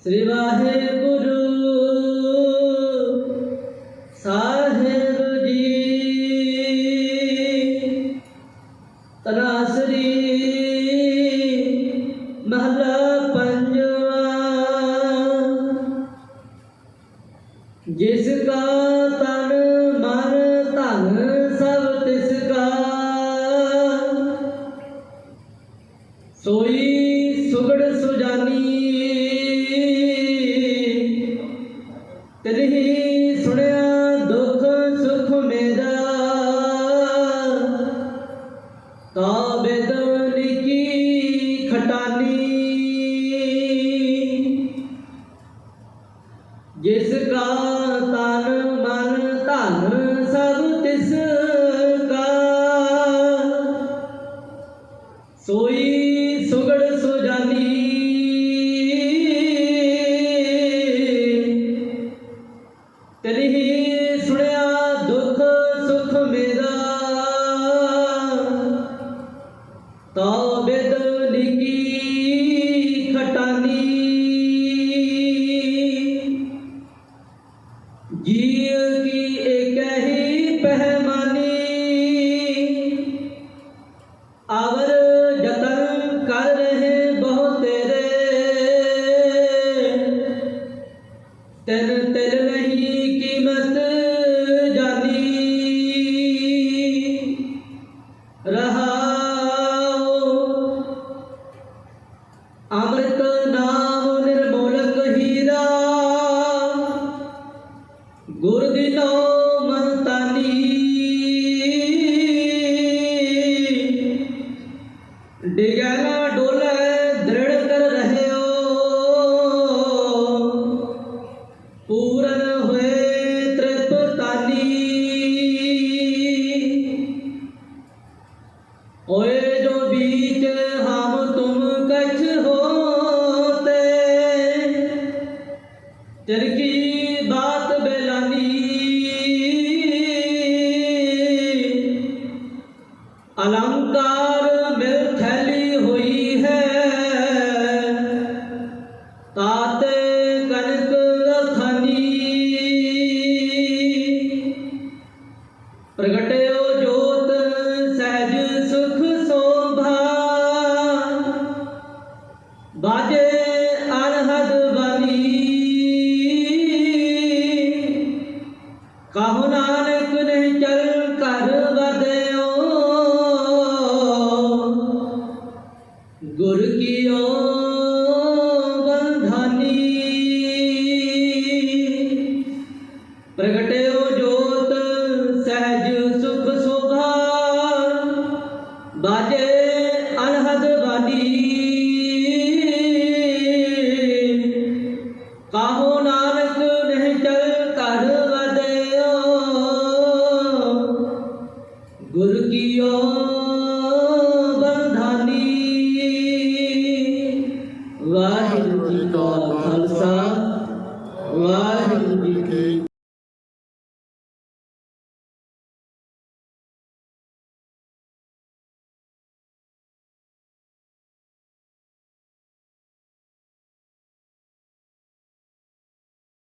ਸ੍ਰੀ ਵਾਹਿਗੁਰੂ, ਸਾਹਿਬ ਜੀ। ਤਨਾਸਰੀ ਮਹਲਾ ਪੰਜਵਾ। ਜਿਸ ਕਾ ਤਨ ਮਨ ਧਨ ਸਭ ਤਿਸ ਕਾ। ਸੋਈ ਸੁਗੜ ਸੁਜਾਨੀ। ਤਨਹੀ ਸੁਣਿਆ ਦੁੱਖ ਸੁਖ ਮੇਰਾ। ਤਾ ਬੇਦਨ ਕੀ ਖਟਾਨੀ। ਜਿਸ ਕਾ ਤਨ ਮਨ ਧਨ ਸਭ ਤਿਸ ਸੋਈ ਸੁਗੜ ਸੁਜਾਨੀ। ਤੇਰੀ ਸੁਣਿਆ ਦੁੱਖ ਸੁਖ ਮੇਰਾ। ਤਾ ਬਿਦ ਤਨ ਤਿਲ ਨਹੀਂ ਤਿਰ ਕੀ ਬਾਤ ਬੇਲਾਨੀ? ਅਲੰਕਾਰ ਮਿਲ ਥੈਲੀ ਹੋਈ ਹੈ। ਤਾਤੇ ਕਨਕ ਲਖਨੀ ਪ੍ਰਗਟਿਓ ਜੋਤ ਸਹਿਜ ਸੁਖ ਸੋਭਾ। ਕਹੋ ਨਾਨਕ ਨਹੀਂ ਚਲ ਕਰ ਵਦਿਓ ਗੁਰ ਕੀਓ ਬੰਧਾਨੀ ਪ੍ਰਗਟਿਓ Will give.